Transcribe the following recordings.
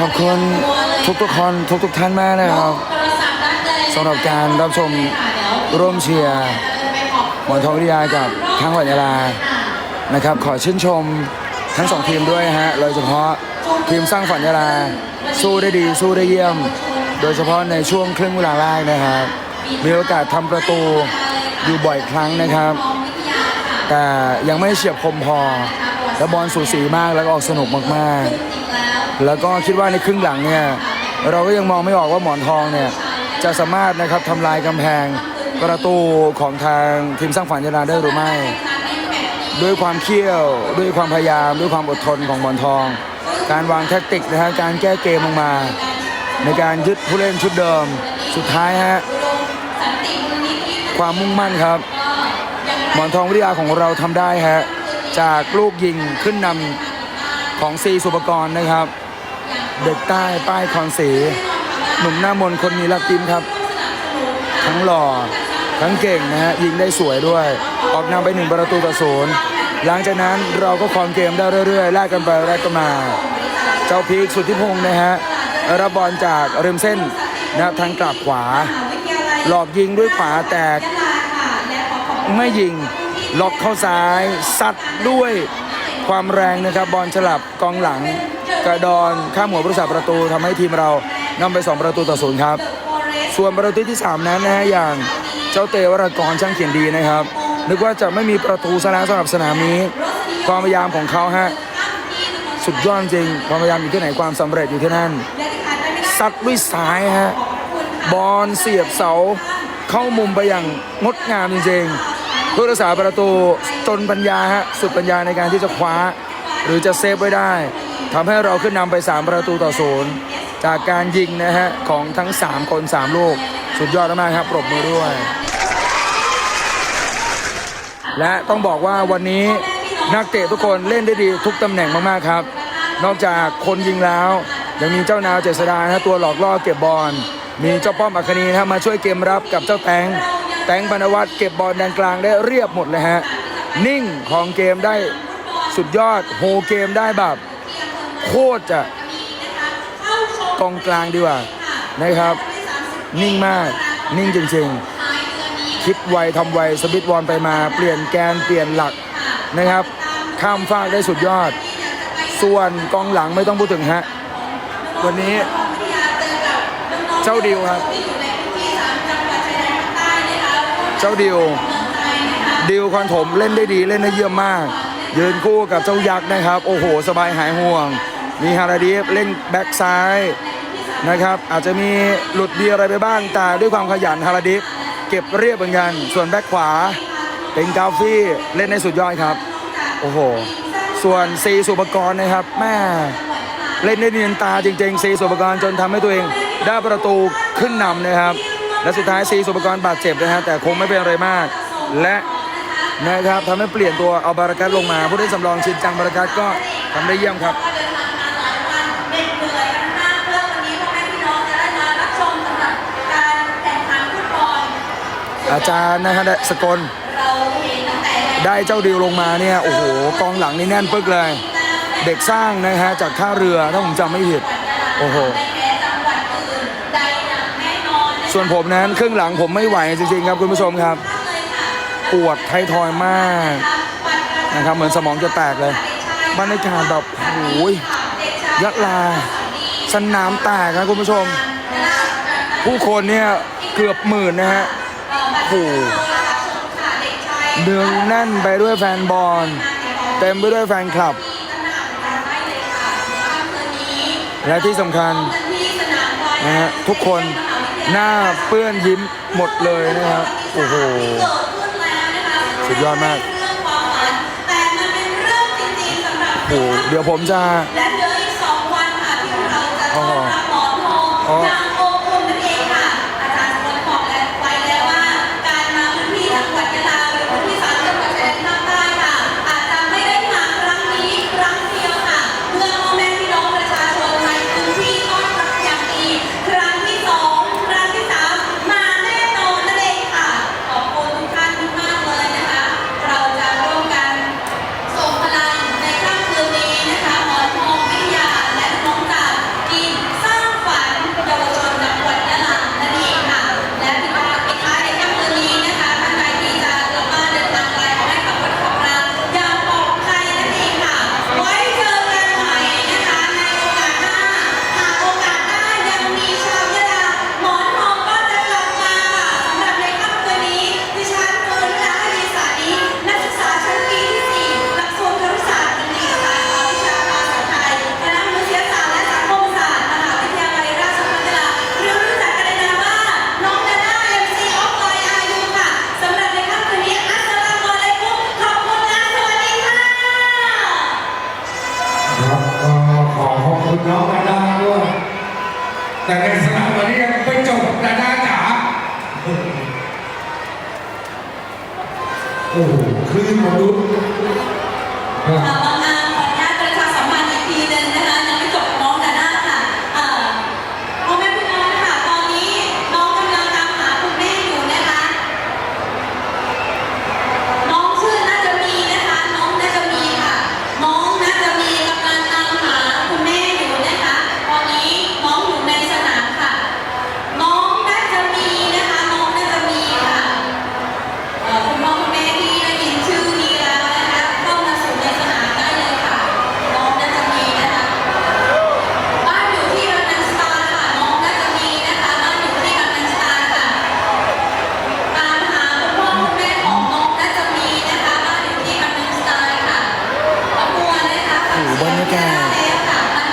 ขอบคุณทุกทุกคนทุกทุกท่านมากนะครับสำหรับการรับชมร่วมเชียร์หมอนทองวิทยากับทางหวัดยาลานะครับ ขอชื่นชมทั้งสองทีมด้วยฮะโดยเฉพาะทีมสร้างฝันยาลาสู้ได้ดีสู้ได้เยี่ยม โดยเฉพาะในช่วงครึ่งเวลาแรกนะครับมีโอกาสทำประตูอยู่บ่อยครั้งนะครับ แต่ยังไม่เฉียบคมพอและบอลสูสีมากแล้วก็ออกสนุกมากๆ แล้วก็คิดว่าในครึ่งหลังเนี่ยเราก็ยังมองไม่ออกว่าหมอนทองเนี่ยจะสามารถนะครับทำลายกำแพงประตูของทางทีมสร้างฝันยาลาได้หรือไม่ ด้วยความเขี้ยว ด้วยความพยายาม ด้วยความอดทนของหมอนทอง การวางแทคติกนะฮะการแก้เกมลงมา ในการยึดผู้เล่นชุดเดิมสุดท้ายฮะความมุ่งมั่นครับ หมอนทองวิทยาของเราทำได้ฮะจากลูกยิงขึ้นนำของซีสุปกรณ์นะครับ เด็กใต้ป้ายคอนสีหนุ่มหน้ามนคนมีลักติมครับ ทั้งหล่อ ทั้งเก่งนะฮะยิงได้สวยด้วย ออกนำไปหนึ่งประตูต่อศูนย์หลังจากนั้นเราก็คองเกมได้เรื่อยๆแลกกันไปแลกกันมา เจ้าพีคสุทธิพงศ์นะฮะรับบอลจากริมเส้นนะทางกลับขวา หลอกยิงด้วยขวาแตกไม่ยิงล็อกเข้าซ้ายซัดด้วยความแรงนะครับบอลฉลับกองหลัง กระดอนข้ามหัวผู้รักษาประตูทำให้ทีมเรานำไป 2 ประตูต่อศูนย์ครับ ส่วนประตูที่ 3 นั้นนะฮะอย่างเจ้าเตวรกรช่างเขียนดีนะครับ นึกว่าจะไม่มีประตูซะแล้วสำหรับสนามนี้ ความพยายามของเขาฮะสุดยอดจริงความพยายามอยู่ที่ไหนความสำเร็จอยู่ที่นั่นซัดด้วยซ้ายฮะบอลเสียบเสาเข้ามุมไปอย่างงดงามจริงๆผู้รักษาประตูจนปัญญาฮะสุดปัญญาในการที่จะคว้า หรือจะเซฟไว้ได้ ทำให้เราขึ้นนำไป 3 ประตูต่อศูนย์จากการยิงนะฮะของทั้ง 3 คน 3 ลูก สุดยอดมากๆครับ ปรบมือด้วย และต้องบอกว่าวันนี้นักเตะทุกคนเล่นได้ดีทุกตำแหน่งมากๆครับ นอกจากคนยิงแล้ว ยังมีเจ้านาวเจษดานะฮะตัวหลอกล่อเก็บบอลมีเจ้าป้อมอัคนีนะมาช่วยเกมรับกับเจ้าแตงแตงปนวัตเก็บบอลแดนกลางได้เรียบหมดเลยฮะนิ่งของเกมได้สุดยอดโฮเกมได้แบบ โคตรจะกองกลางดีกว่านะครับ นิ่งมากนิ่งจริงๆ คิดไวทำไวสวิตช์บอลไปมาเปลี่ยนแกนเปลี่ยนหลักนะครับ ข้ามฟากได้สุดยอด ส่วนกองหลังไม่ต้องพูดถึงฮะวันนี้ เจ้าดิวครับ เจ้าดิวดิวคอนถมเล่นได้ดีเล่นได้เยี่ยมมาก ยืนคู่กับเจ้ายักษ์นะครับ โอ้โห สบายหายห่วง มีฮาราดีฟเล่นแบ็กซ้ายนะครับ อาจจะมีหลุดดีอะไรไปบ้าง แต่ด้วยความขยันฮาราดีฟเก็บเรียบเหมือนกัน ส่วนแบ็กขวา เป็นกาฟี่เล่นได้สุดยอดครับ โอ้โห ส่วนซีสุปกรณ์นะครับแม่เล่นได้เนียนตาจริงๆซีสุปกรณ์จนทำให้ตัวเองได้ประตูขึ้นนำนะครับ และสุดท้ายซีสุปกรณ์บาดเจ็บนะฮะแต่คงไม่เป็นอะไรมาก และนะครับทำให้เปลี่ยนตัวเอาบารากัสลงมา ผู้เล่นสำรองชินจังบารากัสก็ทำได้เยี่ยมครับ อาจารย์นะฮะสกลได้เจ้าดิวลงมาเนี่ยโอ้โหกองหลังนี่แน่นปึกเลย เด็กสร้างนะฮะจากท่าเรือถ้าผมจำไม่ผิดโอ้โหส่วนผมนั้นครึ่งหลังผมไม่ไหวจริงๆครับคุณผู้ชมครับ ปวดไททอยมากนะครับเหมือนสมองจะแตกเลยบรรยากาศแบบโอ้ยยะลา สนามแตกครับคุณผู้ชม ผู้คนเนี่ยเกือบหมื่นนะฮะ โอ้โหเนืองแน่นไปด้วยแฟนบอล เต็มไปด้วยแฟนคลับ และที่สำคัญนะฮะทุกคนหน้าเปื้อนยิ้มหมดเลยนะครับ โอ้โห สุดยอดมากโอ้โหเดี๋ยวผมจะและเหลืออีกสองวันค่ะที่เราจะอ๋ต้ออนรับหมอนท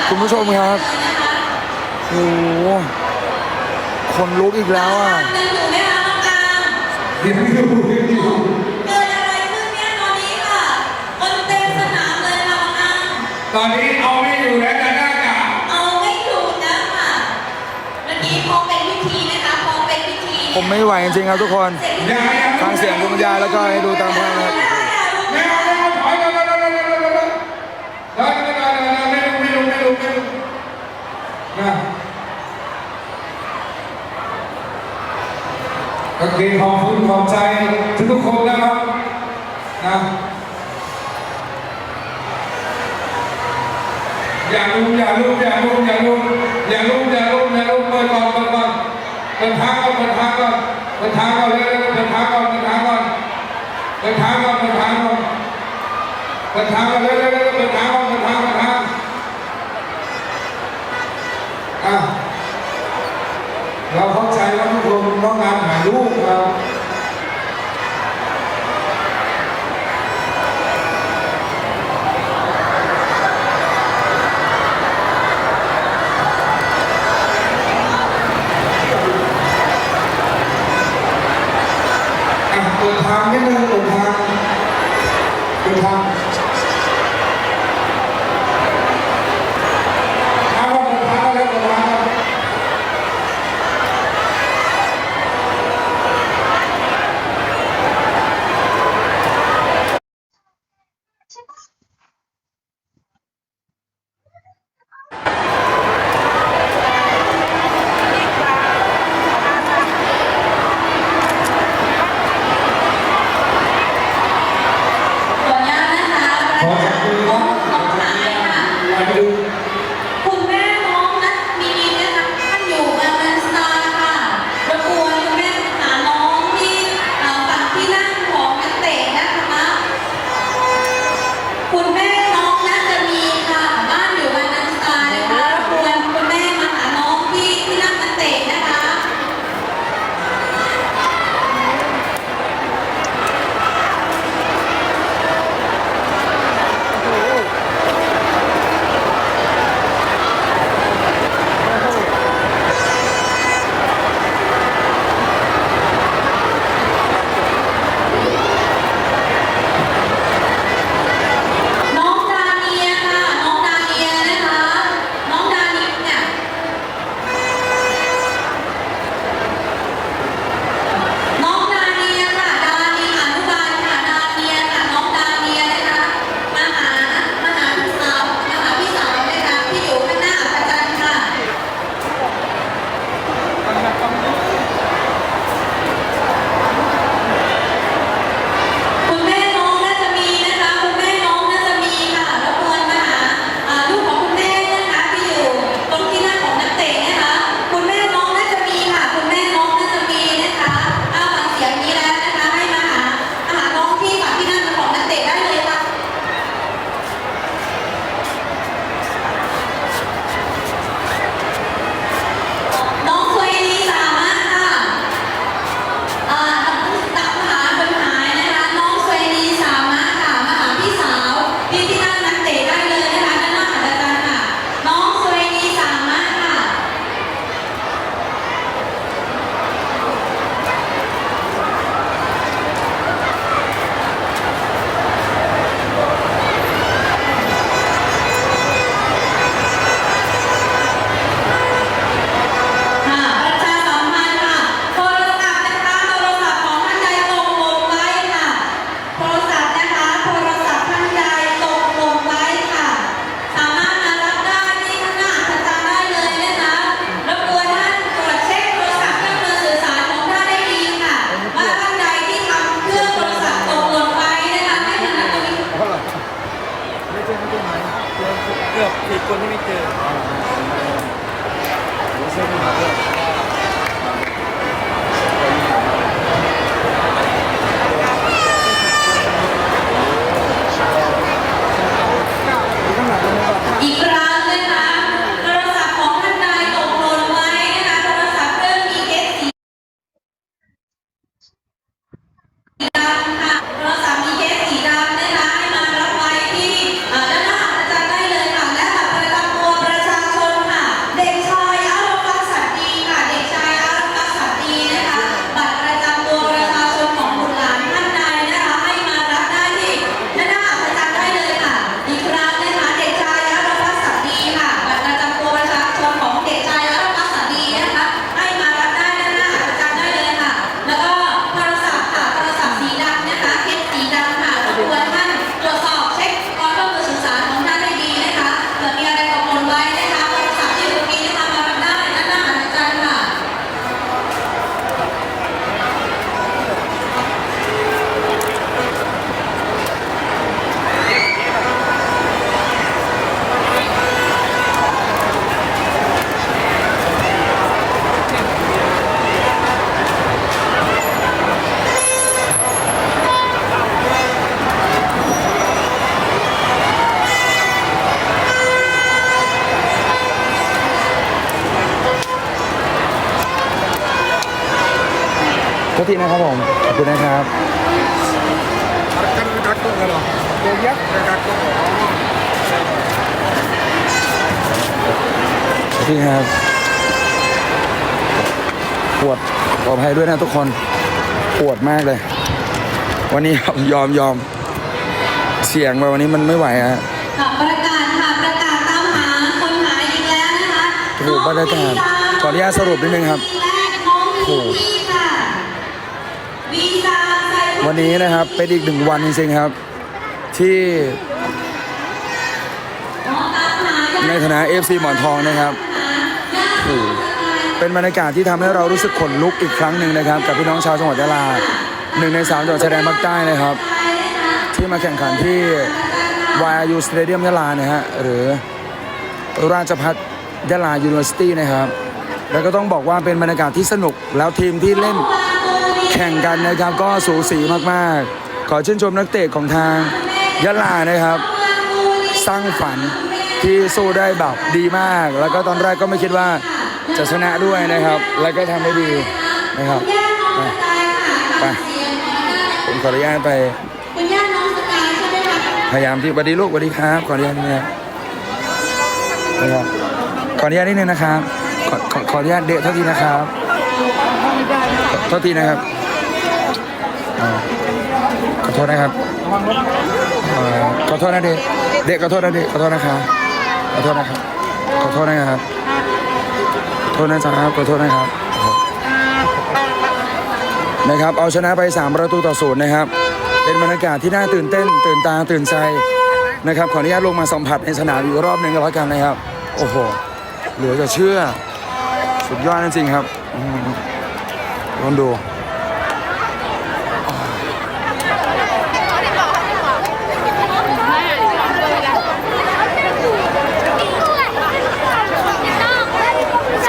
ค่ะคุณผู้ชมครับนะคะโอ้โหคนลุกอีกแล้วอะยังอยู่ไหมคะน้องกลางเดี๋ยวอยู่เดี๋ยวอยู่เกิดอะไรขึ้นเนี่ยตอนนี้ค่ะ คนเต็มสนามเลยค่ะน้องกลางตอนนี้เอาไม่อยู่แล้วดาด้าจ๋าเอาไม่อยู่นะค่ะเมื่อกี้พอเป็นพิธีนะคะพอเป็นพิธี ผมไม่ไหวจริงๆครับทุกคนอย่าอย่าฟังเสียงคุณยายแล้วก็ให้ดูตามภาพนะครับ โอเกรงคขอบคุณขอบใจทุกคนนะครับนะอย่าลุมอย่าลุมอย่าลุมอย่าลุมอย่าลุมอย่าลุมอย่าลุมเปิดก่อนเปิดก่อนเปิดทางก่อนเปิดทางก่อนเปิดทางก่อนเร็วๆเปิดทางก่อนเปิดทางก่อนเปิดทางก่อนเปิดทางก่อนเปิดทางก่อนเร็วๆ น้องงามหาลูกครับ กือบสี่คนที่ไม่เจออีกค ครับผมขอบคุณนะครับ Kan kakak kalau. Ya, kakak. ขอบคุณครับปวดขออภัยด้วยนะทุกคนปวดมากเลย วันนี้ยอมยอมเสียงไปวันนี้มันไม่ไหวฮะค่ะประกาศค่ะประกาศตามหาคนหายอีกแล้วนะคะโอ้โหบรรยากาศขออนุญาตสรุปนิดนึงครับน้องมีที่ค่ะวีซ่าใส่ วันนี้นะครับเป็นอีกหนึ่งวันจริงๆครับ ที่ในฐานะ FC หมอนทองนะครับ เป็นบรรยากาศที่ทำให้เรารู้สึกขนลุกอีกครั้งหนึ่งนะครับ กับพี่น้องชาวจังหวัดยะลาหนึ่งในสามจังหวัดชายแดนภาคใต้นะครับ ที่มาแข่งขันที่ YU Stadium ยะลานะฮะหรือราชพัฒยะลา University นะครับ แล้วก็ต้องบอกว่าเป็นบรรยากาศที่สนุกแล้วทีมที่เล่น แข่งกันนะครับ ก็สูสีมากๆ ขอชื่นชมนักเตะของทางยะลานะครับ สร้างฝันที่สู้ได้แบบดีมาก แล้วก็ตอนแรกก็ไม่คิดว่าจะชนะด้วยนะครับ แล้วก็ทำได้ดีนะครับไปผมขออนุญาตไปพยายามที่สวัสดีลูกสวัสดีครับขออนุญาตนิดนึงนะครับขออนุญาตนิดนึงนะครับ ขอขออนุญาตเดะเท่าทีนะครับเท่าทีนะครับ ขอโทษนะครับอ่าขอโทษนะเดะเดะขอโทษนะเดะขอโทษนะครับขอโทษนะครับขอโทษนะครับขอโทษนะครับขอโทษนะครับนะครับ เอาชนะไป 3 ประตูต่อศูนย์นะครับ เป็นบรรยากาศที่น่าตื่นเต้น ตื่นตาตื่นใจนะครับขออนุญาตลงมาสัมผัสในสนามอีกรอบหนึ่งก็แล้วกันนะครับ โอ้โหเหลือจะเชื่อ สุดยอดจริงๆครับลองดู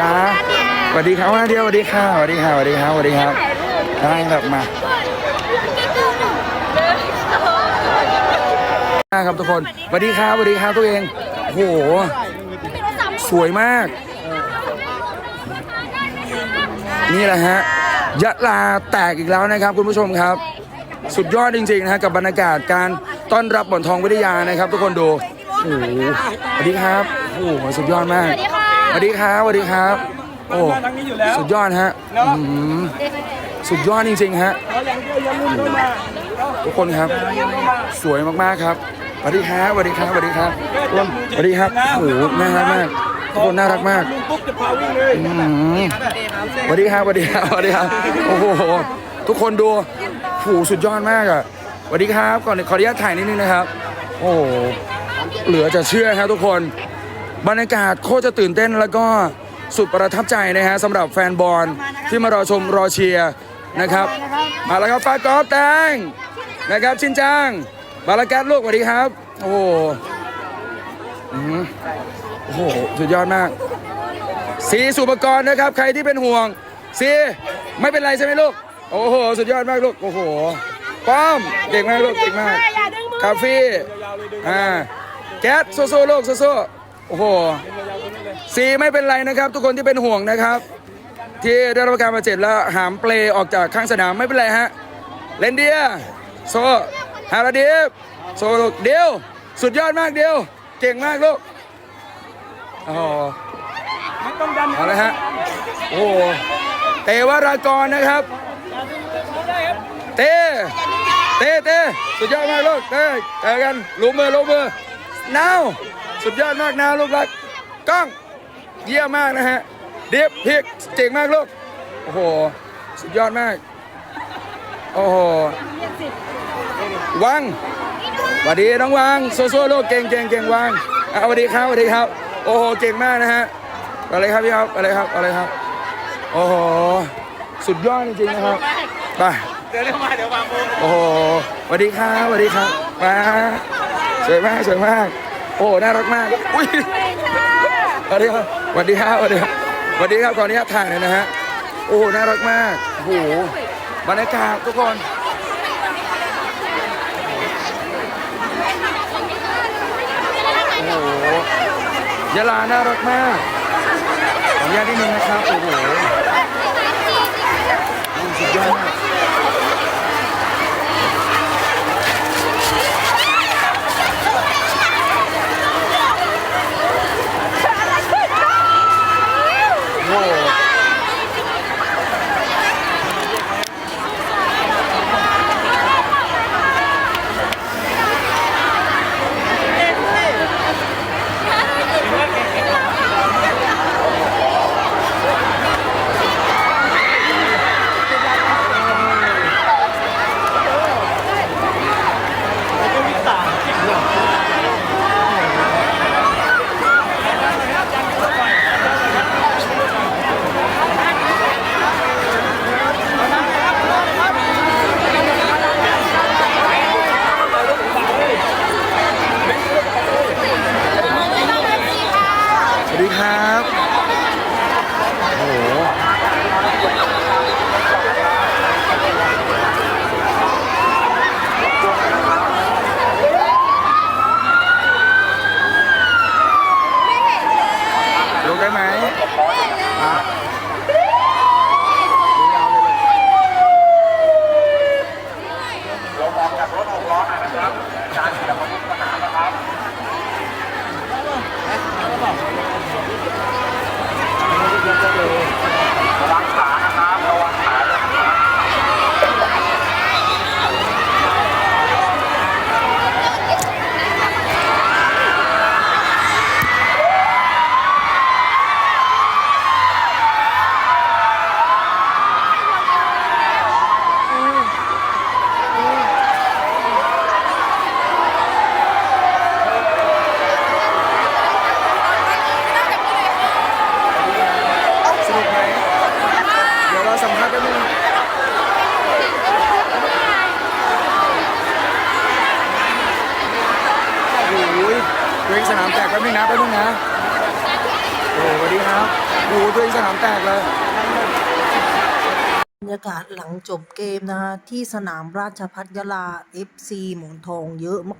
จ้าส วัสดีครับนาเดียวสวัสดีค่ะสวัสดีค่ะสวัสดีครับสวัสดีครับได้ครับมาครับทุกคนสวัสดีครับสวัสดีครับตัวเองโอ้โหสวยมาก นี่แหละฮะยะลาแตกอีกแล้วนะครับ คุณผู้ชมครับ สุดยอดจริงๆนะฮะกับบรรยากาศการต้อนรับบ่อนทองวิทยานะครับ ทุกคนดูโอ้โหสวัสดีครับโอ้โหสุดยอดมากสวัสดีครับสวัสดีครับ โอ้สุดยอดฮะอืมสุดยอดจริงๆฮะทุกคนครับ สวยมากๆครับสวัสดีครับสวัสดีครับสวัสดีครับร่วมสวัสดีครับโอ้โหน่ารักมากทุกคนน่ารักมากปุ๊บจะพาวิ่งเลยอืมสวัสดีครับสวัสดีครับสวัสดีครับโอ้โหทุกคนดูโหสุดยอดมากอะสวัสดีครับก่อนขออนุญาตถ่ายนิดนึงนะครับ โอ้โหเหลือจะเชื่อครับทุกคน บรรยากาศโคตรจะตื่นเต้นแล้วก็ สุดประทับใจนะฮะสำหรับแฟนบอลที่มารอชมรอเชียร์นะครับ มาแล้วครับฟ้ากอล์ฟแตงนะครับชินจังบาลากัดลูกสวัสดีครับ โอ้โหอืมโอ้โหสุดยอดมากสีสุปกรณ์นะครับ ใครที่เป็นห่วงสีไม่เป็นไรใช่ไหมลูก โอ้โห สุดยอดมากลูก โอ้โห ป้อม เก่งมากลูก เก่งมาก คาฟี่อ่า แก๊สโซ่ๆลูกโซ่ๆโอ้โห สีไม่เป็นไรนะครับ ทุกคนที่เป็นห่วงนะครับ ที่ได้รับการบาดเจ็บแล้วหามเปลออกจากข้างสนามไม่เป็นไรฮะเลนเดียโซฮาราดิฟโซลูกเดียว สุดยอดมากเดียว เก่งมากลูกอ้โหมันต้อเอาละฮะโอ้เตวรากรนะครับ เต้เต้เต้สุดยอดมากลูกเต้เจอกันลูกมือลูกมือนาวสุดยอดมากนาวลูกรักกล้อง เยี่ยมมากนะฮะเดียบพิกเจ๋งมากลูก โอ้โห สุดยอดมาก โอ้โห วังสวัสดีน้องวังสู้ๆลูกเก่งเก่งเก่งวังอะสวัสดีครับสวัสดีครับ โอ้โห เก่งมากนะฮะ อะไรครับพี่ครับอะไรครับอะไรครับ โอ้โห สุดยอดจริงๆนะครับ ไป เดี๋ยวเร็วมาเดี๋ยววางโมโอ้โหสวัสดีครับสวัสดีครับมาสวยมากสวยมาก โอ้โหน่ารักมาก อุ้ย สวัสดีครับสวัสดีครับสวัสดีครับสวัสดีครับขออนุญาตถ่ายหน่อยนะฮะโอ้โหน่ารักมากโอ้โหบรรยากาศทุกคนโอ้โหยะลาน่ารักมากขออนุญาตนิดนึงนะครับโอ้โหสุดยอดมากากาศหลังจบเกมนะคะที่สนามราชพัฒยาลา FC หมอนทองเยอะมาก